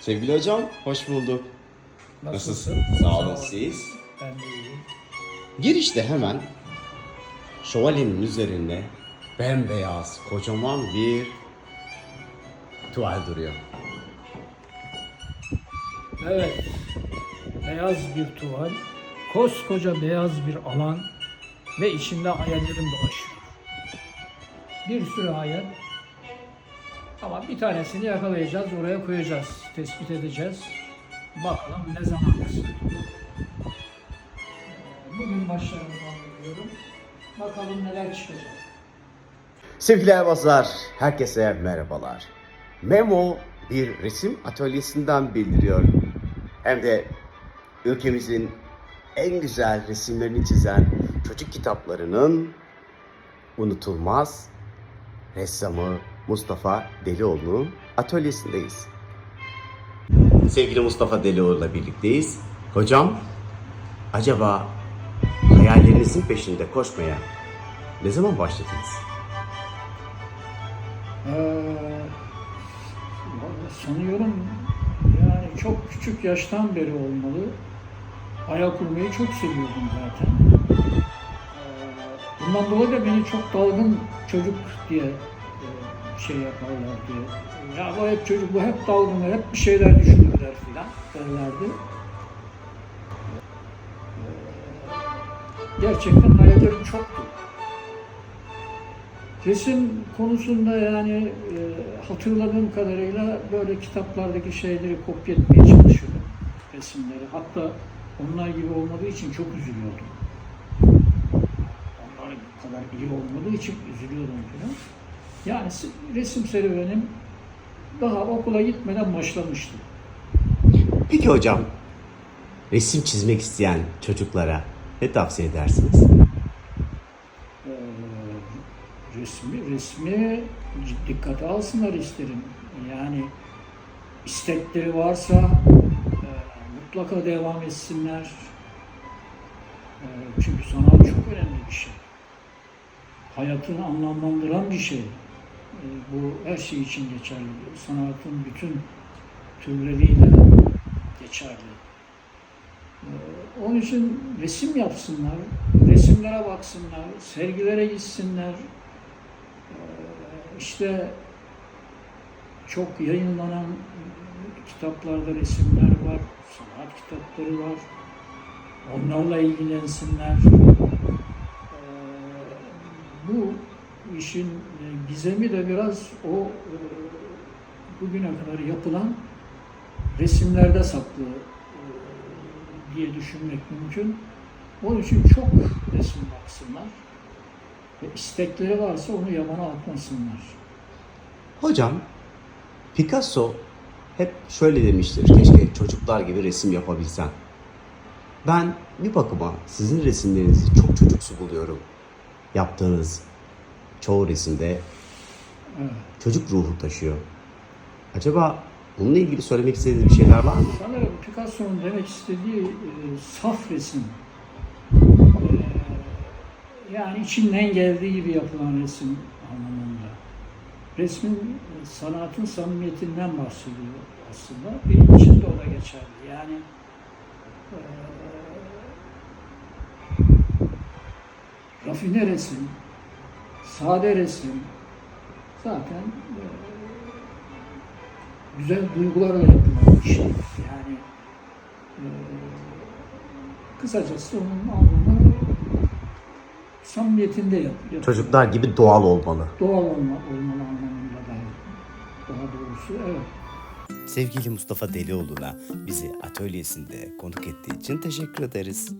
Sevgili hocam, hoş bulduk. Nasılsın? Sağ olun ol. siz. Ben de iyiyim. Girişte hemen şövalyenin üzerinde bembeyaz kocaman bir tuval duruyor. Evet. Beyaz bir tuval, koskoca beyaz bir alan ve içinde hayallerim dolaşıyor. Bir sürü hayal. Ama bir tanesini yakalayacağız, oraya koyacağız, tespit edeceğiz. Bakalım ne zaman. Ee, Bugün başlarımızdan biliyorum. Bakalım neler çıkacak. Sevgili Erbazlar, herkese merhabalar. Memo bir resim atölyesinden bildiriyor. Hem de ülkemizin en güzel resimlerini çizen çocuk kitaplarının unutulmaz ressamı Mustafa Delioğlu'nun atölyesindeyiz. Sevgili Mustafa Delioğlu'la birlikteyiz. Hocam, acaba hayallerinizin peşinde koşmaya ne zaman başladınız? Ee, sanıyorum yani çok küçük yaştan beri olmalı. Ayak kurmayı çok seviyordum zaten. Ee, bundan dolayı da beni çok dalgın çocuk diye şey yaparlar diye. Ya bu hep çocuk, bu hep dalgın, hep bir şeyler düşünürler filan derlerdi. Ee, gerçekten hayallerim çoktu. Resim konusunda yani e, hatırladığım kadarıyla böyle kitaplardaki şeyleri kopya etmeye çalışıyordum resimleri. Hatta onlar gibi olmadığı için çok üzülüyordum. Onlar kadar iyi olmadığı için üzülüyordum falan. Yani resim serüvenim daha okula gitmeden başlamıştı. Peki hocam, resim çizmek isteyen çocuklara ne tavsiye edersiniz? Ee, resmi, resmi dikkate alsınlar isterim. Yani istekleri varsa e, mutlaka devam etsinler. E, çünkü sanat çok önemli bir şey. Hayatını anlamlandıran bir şey. Bu her şey için geçerli. Sanatın bütün türleriyle geçerli. Ee, Onun için resim yapsınlar, resimlere baksınlar, sergilere gitsinler. Ee, İşte çok yayınlanan kitaplarda resimler var, sanat kitapları var. Onlarla ilgilensinler. Ee, Bu işin e, gizemi de biraz o e, bugüne kadar yapılan resimlerde saklı e, diye düşünmek mümkün. Onun için çok resim baksınlar ve istekleri varsa onu yabana atmasınlar. Hocam, Picasso hep şöyle demiştir, keşke çocuklar gibi resim yapabilsem. Ben bir bakıma sizin resimlerinizi çok çocuksu buluyorum. Yaptığınız çoğu resimde Evet. çocuk ruhu taşıyor. Acaba bununla ilgili söylemek istediğiniz bir şeyler var mı? Sanırım Picasso'nun demek istediği e, saf resim. E, yani içinden geldiği gibi yapılan resim anlamında. Resmin, e, sanatın samimiyetinden bahsediyor aslında. Benim için de o da geçerli. Yani e, rafine resim, sade resim zaten e, güzel duygularla yapılan bir şey. Yani e, kısacası onun anlamı samimiyetinde yap, yapıyor. Çocuklar gibi doğal olmalı. Doğal olma, olmalı anlamında da daha doğrusu evet. Sevgili Mustafa Delioğlu'na bizi atölyesinde konuk ettiği için teşekkür ederiz.